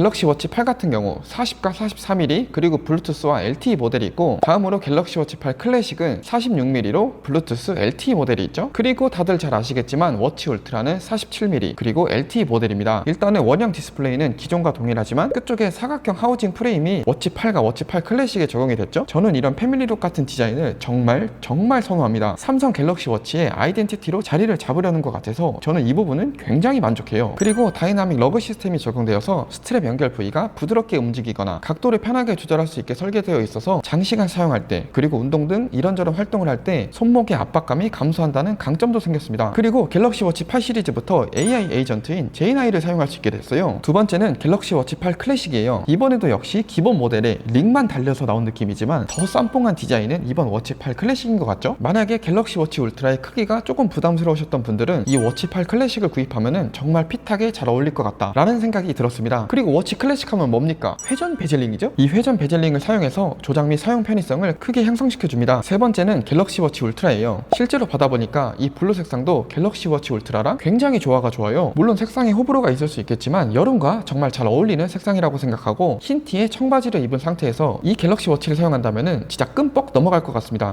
갤럭시 워치 8 같은 경우 40과 43mm 그리고 블루투스와 LTE 모델이 있고 다음으로 갤럭시 워치 8 클래식은 46mm로 블루투스 LTE 모델이 있죠. 그리고 다들 잘 아시겠지만 워치 울트라는 47mm 그리고 LTE 모델입니다. 일단은 원형 디스플레이는 기존과 동일하지만 끝쪽에 사각형 하우징 프레임이 워치 8과 워치 8 클래식에 적용이 됐죠. 저는 이런 패밀리룩 같은 디자인을 정말 정말 선호합니다. 삼성 갤럭시 워치의 아이덴티티로 자리를 잡으려는 것 같아서 저는 이 부분은 굉장히 만족해요. 그리고 다이나믹 러그 시스템이 적용되어서 스트랩 연결 부위가 부드럽게 움직이거나 각도를 편하게 조절할 수 있게 설계되어 있어서 장시간 사용할 때 그리고 운동 등 이런저런 활동을 할 때 손목의 압박감이 감소한다는 강점도 생겼습니다. 그리고 갤럭시 워치 8 시리즈부터 AI 에이전트인 J9를 사용할 수 있게 됐어요. 두 번째는 갤럭시 워치 8 클래식이에요. 이번에도 역시 기본 모델에 링만 달려서 나온 느낌이지만 더 쌈뽕한 디자인은 이번 워치 8 클래식인 것 같죠? 만약에 갤럭시 워치 울트라의 크기가 조금 부담스러우셨던 분들은 이 워치 8 클래식을 구입하면 정말 핏하게 잘 어울릴 것 같다 라는 생각이 들었습니다. 그리고 워치 클래식 하면 뭡니까? 회전 베젤링이죠? 이 회전 베젤링을 사용해서 조작 및 사용 편의성을 크게 향상시켜 줍니다. 세 번째는 갤럭시 워치 울트라예요. 실제로 받아보니까 이 블루 색상도 갤럭시 워치 울트라랑 굉장히 조화가 좋아요. 물론 색상에 호불호가 있을 수 있겠지만 여름과 정말 잘 어울리는 색상이라고 생각하고 흰 티에 청바지를 입은 상태에서 이 갤럭시 워치를 사용한다면 진짜 끔뻑 넘어갈 것 같습니다.